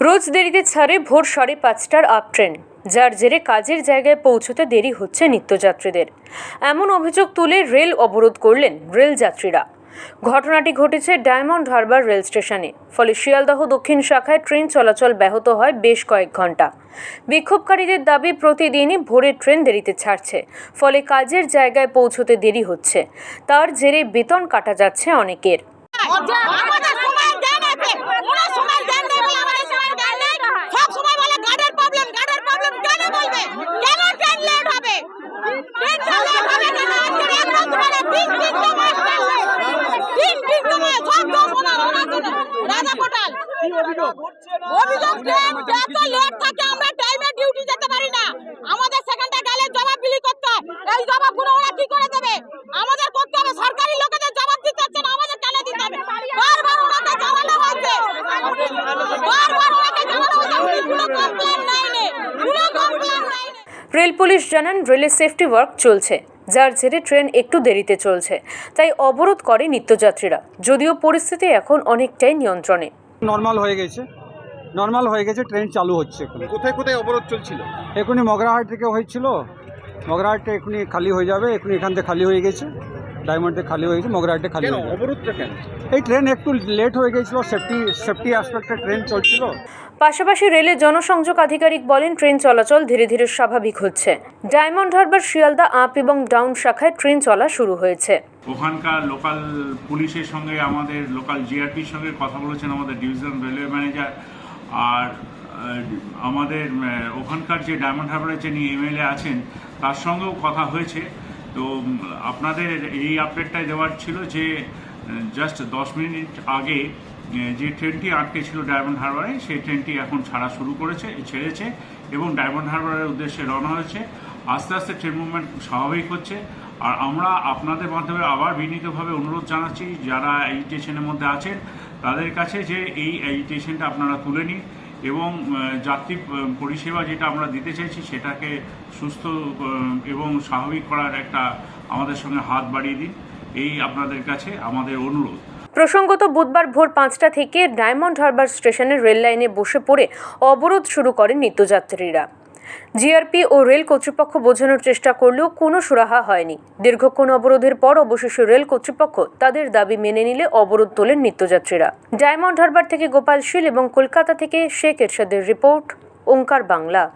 রোজ দেরিতে ছাড়ে ভোর সাড়ে পাঁচটার আপ ট্রেন, যার জেরে কাজের জায়গায় পৌঁছতে দেরি হচ্ছে নিত্যযাত্রীদের। এমন অভিযোগ তুলে রেল অবরোধ করলেন রেল যাত্রীরা ঘটনাটি ঘটেছে ডায়মন্ড হারবার রেল স্টেশনে, ফলে শিয়ালদহ দক্ষিণ শাখায় ট্রেন চলাচল ব্যাহত হয় বেশ কয়েক ঘণ্টা বিক্ষোভকারীদের দাবি, প্রতিদিনই ভোরের ট্রেন দেরিতে ছাড়ছে, ফলে কাজের জায়গায় পৌঁছতে দেরি হচ্ছে। তার জেরে বেতন কাটা যাচ্ছে অনেকের আমাদের সময় দেন আছে ওনার সময় দেন নেই বলে আমাদের সময় দেন নেই সব সময় বলে গার্ডের প্রবলেম গার্ডের প্রবলেম কেন বলবে কেন ট্রেন লেট হবে ট্রেনটা লেট হবে কেন আজকে এক রাত ধরে তিন তিন সময় তিন তিন সময় সব দোষ ওনার ওনার জন্য রাজা কোটাল অভিযোগ। ট্রেন এত লেট থাকে আমরা টাইমে ডিউটি যেতে পারি না। আমাদের সেখানটা গেলে জবাব বিলি করতে হয়। এই জবাবগুলো ওরা কি করে দেবে? আমাদের করতে হবে। সরকারি লোকেদের জবাব দিতে হচ্ছে না আমাদের কেন দিতে হবে? বারবার ওনাকে জানানো হয়েছে। বারবার ওনাকে জানানো হয়েছে। কোনো কমপ্লেন নেয়নি। কোনো কমপ্লেন নেয়নি। রেল পুলিশ জানান রেলের সেফটি ওয়ার্ক চলছে। যার জেরে ট্রেন একটু দেরিতে চলছে। তাই অবরোধ করে নিত্যযাত্রীরা। যদিও পরিস্থিতি এখন অনেকটাই নিয়ন্ত্রণে। নর্মাল হয়ে গেছে। নর্মাল হয়ে গেছে ট্রেন চালু হচ্ছে এখন কোথায় কোথায় অবরোধ চলছিল? এখনই মগরাহাট থেকে হয়েছিল। মগরাহাটে এখনই খালি হয়ে যাবে এখনই এখান থেকে খালি হয়ে গেছে। ডায়মন্ডে খালি হয়ে গেছে মগরাহাটে খালি হয়ে অবরোধটা কেন? এই ট্রেন একটু লেট হয়ে গেছিল সেফটি সেফটি অ্যাসপেক্টে ট্রেন চলছিল। পাশাপাশি রেলের জনসংযোগ আধিকারিক বলেন ট্রেন চলাচল ধীরে ধীরে স্বাভাবিক হচ্ছে। ডায়মন্ড হারবার শিয়ালদা আপ এবং ডাউন শাখায় ট্রেন চলা শুরু হয়েছে। ওখানকার লোকাল পুলিশের সঙ্গে আমাদের লোকাল জিআরপির সঙ্গে কথা বলেছেন আমাদের ডিভিশন রেলওয়ে ম্যানেজার আর আমাদের ওখানকার যে ডায়মন্ড হারবারের যিনি এমএলএ আছেন, তার সঙ্গেও কথা হয়েছে। তো আপনাদের এই আপডেটটাই দেওয়ার ছিল যে জাস্ট দশ মিনিট আগে যে ট্রেনটি আটকে ছিল ডায়মন্ড হারবারে সেই ট্রেনটি এখন ছাড়া শুরু করেছে, ছেড়েছে এবং ডায়মন্ড হারবারের উদ্দেশ্যে রওনা হয়েছে। আস্তে আস্তে ট্রেন মুভমেন্ট স্বাভাবিক হচ্ছে। আর আমরা আপনাদের মাধ্যমে আবার বিনীতভাবে অনুরোধ জানাচ্ছি, যারা এই স্টেশনের মধ্যে আছেন, তাদের কাছে যে এই স্টেশনটা আপনারা তুলে নিন এবং যাত্রী পরিষেবা যেটা আমরা দিতে চাইছি সেটাকে সুস্থ এবং স্বাভাবিক করার একটা আমাদের সঙ্গে হাত বাড়িয়ে দিন। এই আপনাদের কাছে আমাদের অনুরোধ। প্রসঙ্গত বুধবার ভোর পাঁচটা থেকে ডায়মন্ড হারবার স্টেশনের রেল লাইনে বসে পড়ে অবরোধ শুরু করেন নিত্যযাত্রীরা। জিআরপি ও রেল কর্তৃপক্ষ বোঝানোর চেষ্টা করলেও কোনো সুরাহা হয়নি। দীর্ঘক্ষণ অবরোধের পর অবশেষে রেল কর্তৃপক্ষ তাদের দাবি মেনে নিলে অবরোধ তোলেন নিত্যযাত্রীরা। ডায়মন্ড হারবার থেকে গোপাল শীল এবং কলকাতা থেকে শেখ এরশাদের রিপোর্ট, ওঙ্কার বাংলা।